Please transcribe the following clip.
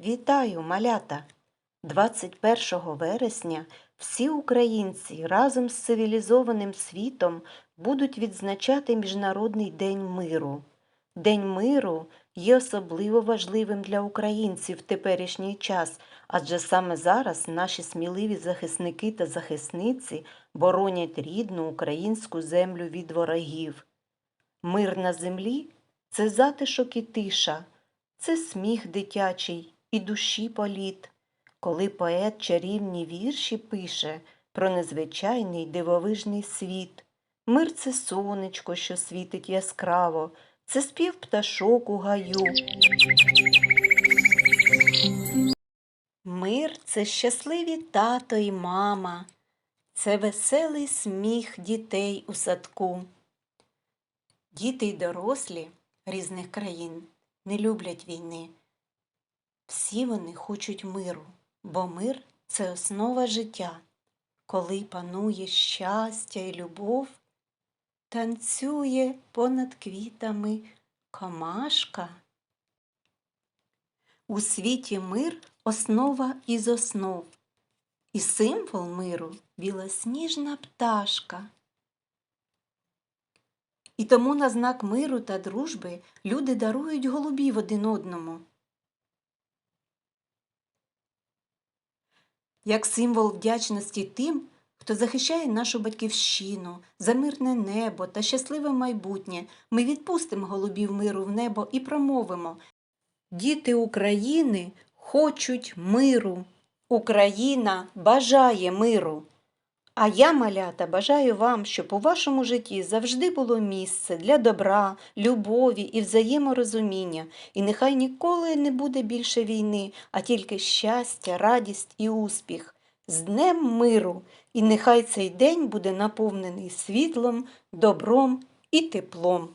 Вітаю, малята! 21 вересня всі українці разом з цивілізованим світом будуть відзначати Міжнародний день миру. День миру є особливо важливим для українців в теперішній час, адже саме зараз наші сміливі захисники та захисниці боронять рідну українську землю від ворогів. Мир на землі це затишок і тиша, це сміх дитячий і душі політ, коли поет чарівні вірші пише про незвичайний дивовижний світ. Мир це сонечко, що світить яскраво, це спів пташок у гаю. Мир це щасливі тато і мама, це веселий сміх дітей у садку. Діти й дорослі різних країн не люблять війни. Всі вони хочуть миру, бо мир це основа життя. Коли панує щастя і любов, танцює понад квітами комашка. У світі мир основа із основ, і символ миру білосніжна пташка. І тому на знак миру та дружби люди дарують голубів один одному. Як символ вдячності тим, хто захищає нашу батьківщину, за мирне небо та щасливе майбутнє, ми відпустимо голубів миру в небо і промовимо Діти України хочуть миру. Україна бажає миру. А я, малята, бажаю вам, щоб у вашому житті завжди було місце для добра, любові і взаєморозуміння, і нехай ніколи не буде більше війни, а тільки щастя, радість і успіх. З Днем миру! І нехай цей день буде наповнений світлом, добром і теплом.